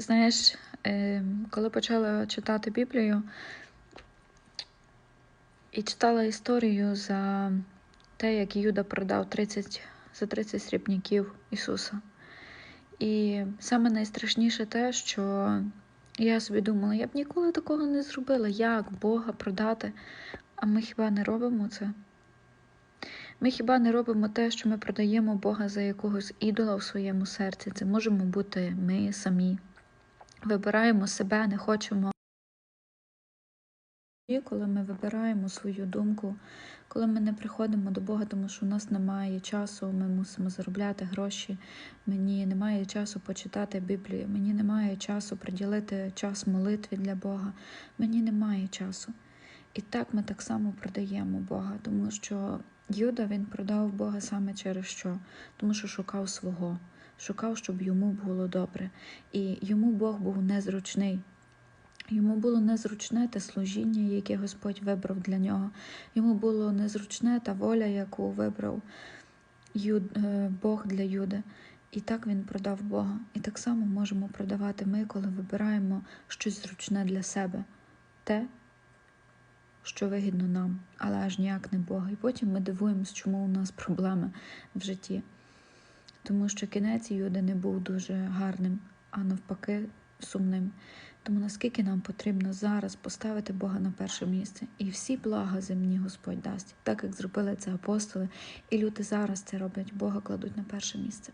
Знаєш, е, коли почала читати Біблію і читала історію за те, як Юда продав 30, за 30 срібняків Ісуса. І саме найстрашніше те, що я собі думала, я б ніколи такого не зробила. Як Бога продати? А ми хіба не робимо це? Ми хіба не робимо те, що ми продаємо Бога за якогось ідола в своєму серці? Це можемо бути ми самі. Вибираємо себе, не хочемо. Коли ми вибираємо свою думку, коли ми не приходимо до Бога, тому що у нас немає часу, ми мусимо заробляти гроші, мені немає часу почитати Біблію, мені немає часу приділити час молитві для Бога, мені немає часу. І так ми так само продаємо Бога, тому що Юда він продав Бога саме через що? Тому що шукав свого, шукав, щоб йому було добре. І йому Бог був незручний. Йому було незручне те служіння, яке Господь вибрав для нього. Йому було незручне та воля, яку вибрав Юд, е, Бог для Юди. І так він продав Бога. І так само можемо продавати ми, коли вибираємо щось зручне для себе, те, що вигідно нам, але аж ніяк не Бога. І потім ми дивуємося, чому у нас проблеми в житті. Тому що кінець Юди не був дуже гарним, а навпаки, сумним. Тому наскільки нам потрібно зараз поставити Бога на перше місце, і всі блага земні Господь дасть, так як зробили це апостоли, і люди зараз це роблять, Бога кладуть на перше місце.